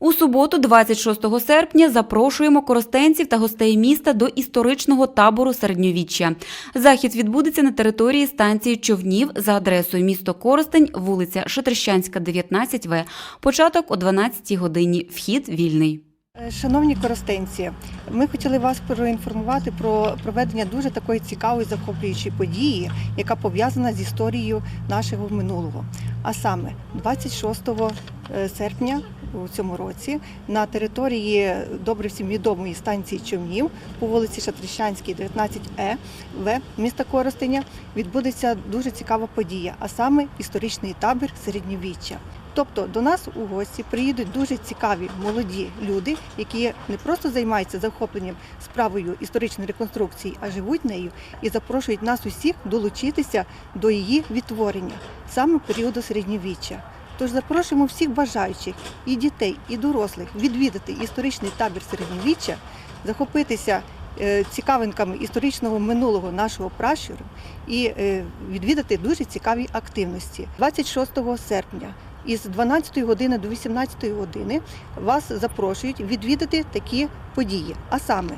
У суботу, 26 серпня, запрошуємо коростенців та гостей міста до історичного табору середньовіччя. Захід відбудеться на території станції човнів за адресою місто Коростень, вулиця Шатрищанська, 19В. Початок о 12 годині. Вхід вільний. Шановні коростенці, ми хотіли вас проінформувати про проведення дуже такої цікавої захоплюючої події, яка пов'язана з історією нашого минулого. А саме 26 серпня у цьому році на території добре всім відомої станції човнів по вулиці Шатрищанській, 19Е В міста Коростеня відбудеться дуже цікава подія, а саме історичний табір середньовіччя. Тобто до нас у гості приїдуть дуже цікаві молоді люди, які не просто займаються захопленням справою історичної реконструкції, а живуть нею і запрошують нас усіх долучитися до її відтворення саме періоду середньовіччя. Тож запрошуємо всіх бажаючих і дітей, і дорослих відвідати історичний табір середньовіччя, захопитися е, цікавинками історичного минулого нашого пращуру і е, відвідати дуже цікаві активності. 26 серпня із 12 години до 18 години вас запрошують відвідати такі події, а саме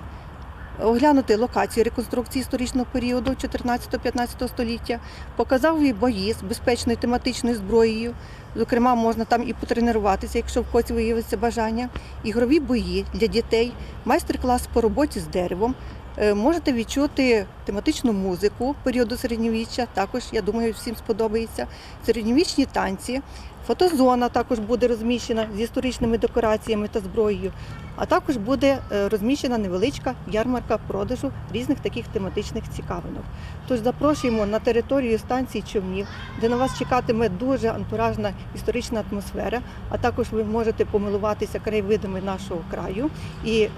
оглянути локацію реконструкції історичного періоду 14-15 століття, показові бої з безпечною тематичною зброєю. Зокрема, можна там і потренуватися, якщо в когось виявиться бажання, ігрові бої для дітей, майстер-клас по роботі з деревом. Е, Можете відчути тематичну музику періоду середньовіччя. Також я думаю, всім сподобається. Середньовічні танці, фотозона також буде розміщена з історичними декораціями та зброєю. А також буде е, розміщена невеличка ярмарка продажу різних таких тематичних цікавинок. Тож запрошуємо на територію станції човнів, де на вас чекатиме дуже антуражна історична атмосфера. А також ви можете помилуватися краєвидами нашого краю і е,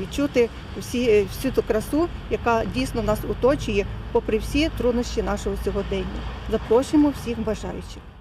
відчути всі, е, всю ту красу, яка дійсно нас оточує, попри всі труднощі нашого сьогодення. Запрошуємо всіх бажаючих.